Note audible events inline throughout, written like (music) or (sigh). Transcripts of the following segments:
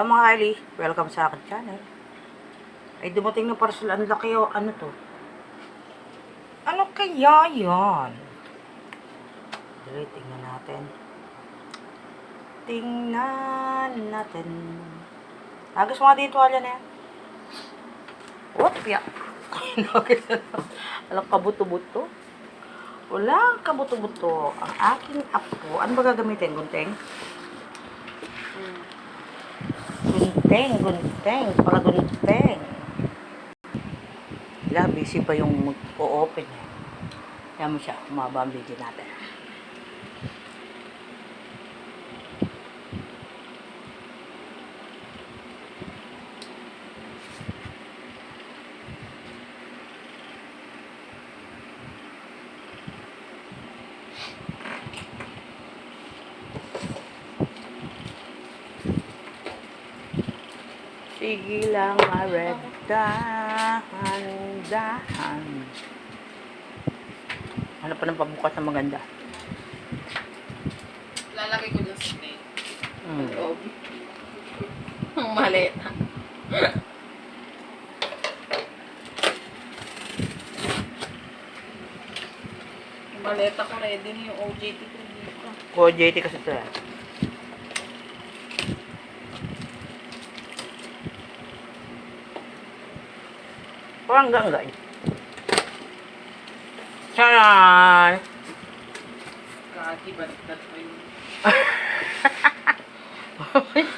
Hello mga Kylie, welcome sa akin channel. Ay dumating na parcel, ang laki o ano to? Ano kaya yan? Dali, tingnan natin. Tingnan natin. Agos mga dito wala na yan. What? Piya. (laughs) Alam, kabuto-buto. Wala kabuto-buto. Ang aking apo, ano ba gagamitin? Gunting? Gunting, gunting, para gunting. Wala, busy pa yung mag-o-open. Kaya mo siya, kumaba ang video natin. Sige lang, ma-red dahan, dahan. Hanap pa ng pabukas na maganda. Lalagay ko dun sa plate. Mm. Loob. Ang maliit. Maleta ko ready na yung OJT ko dito. Ko JT kasi ito eh. Parang gangga eh. Charan! Kaki, baliktad ko yun.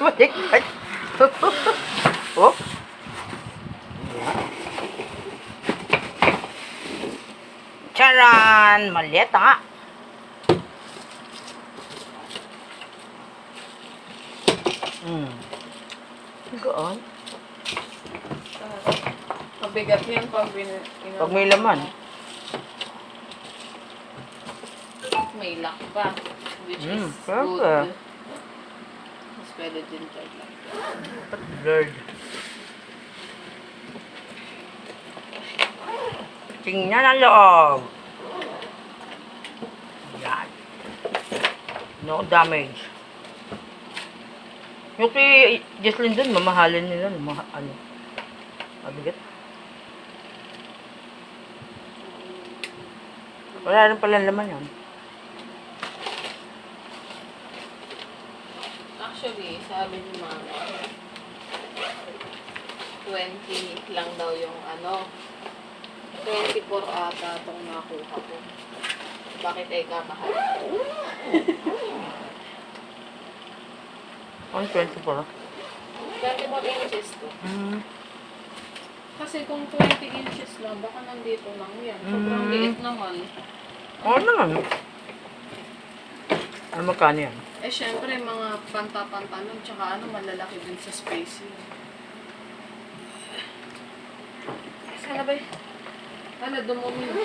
Baliktad. oh. Charan! Maliit nga. Hmm. Gaan. Mabigat yan pag bin- Pag may laman. May lock pa. Which Mm, is pwede. good. Mas pwede din try lang. Blurred. Tingnan ang loob. Yan. No damage. Yung kay Jesslyn dun, mamahalin nila. Maha, ano. Mabigat. Wala rin pala laman yan. Actually, sabi ni mama, 20 lang daw yung ano, 24 ata itong nakuha ko. Bakit ay kamahal? Ano 24? 24 inches to. Hmm. Kasi kung 20 inches lang, baka nandito lang yan. Sobrang Mm. liit naman. Oo naman. Ano magkano yan? Eh, syempre, mga panta-pantalon, tsaka ano, malalaki din sa space yun. Sana ba? Ano, dumumi na.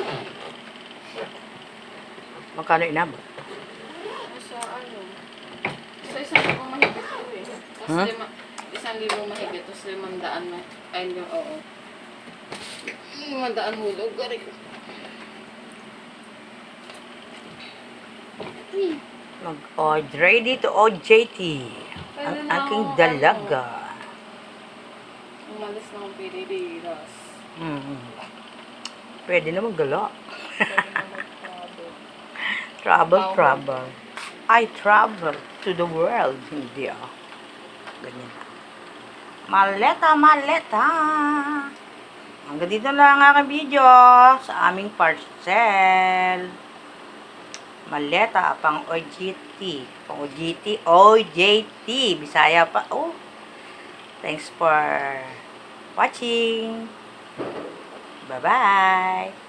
Magkano inabot? Sa ano? Sa isang libo mahigit ko eh. Tapos Huh? lima, isang libo mahigit, tapos limandaan mo. Ay, yung, oo. Limandaan mo, lugar eh. Mag-order ready to OJT. Ang aking dalaga. Umalis na akong piridiras. Mm. Pwede na maggala. (laughs) Travel. travel. I travel to the world. Hindi ah. Ganyan. Maleta, maleta. Hanggang dito lang ang aking video sa aming parcel. Maleta, pang OJT. Pang OJT, OJT. Bisaya pa. Oh. Thanks for watching. Bye-bye.